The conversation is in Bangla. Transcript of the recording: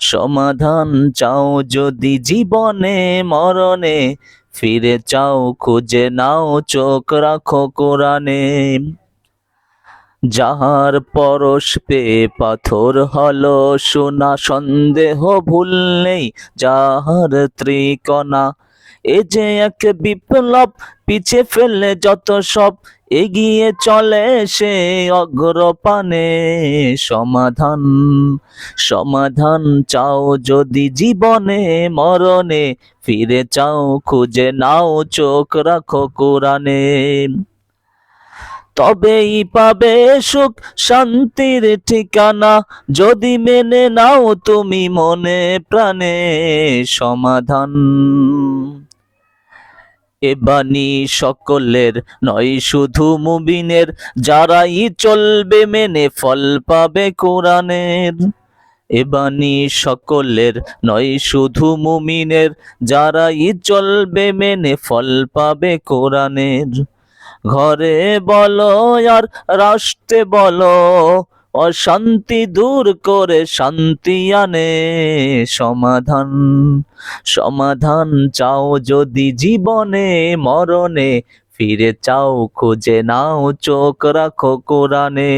সমাধান চাও যদি জীবনে, মরণে, ফিরে চাও খুঁজে নাও চোখ রাখো কোরআনে। যাহার পরশ পে পাথর হলো, সোনা সন্দেহ ভুল নেই, যাহার ত্রিকণা। এ যে এক বিপ্লব, পিছে ফেলে যত সব এগিয়ে চলে সে অগ্রপানে। সমাধান সমাধান চাও যদি জীবনে, মরণে, ফিরে চাও খুঁজে নাও চোখ রাখো কোরআনে। তবেই পাবে সুখ, শান্তির ঠিকানা, যদি মেনে নাও তুমি মনে প্রাণে। সমাধান এ বাণী সকলের নয়, শুধু মুবিনের যারাই চলবে মেনে ফল পাবে কোরআনের। এ বাণী সকলের নয়, শুধু মুমিনের যারাই চলবে মেনে ফল পাবে কোরআনের। ঘরে বলো আর রাষ্ট্রে বলো অশান্তি দূর করে শান্তি আনে। সমাধান সমাধান চাও যদি জীবনে, মরণে, ফিরে চাও খুঁজে নাও চোখ রাখো কোরআনে।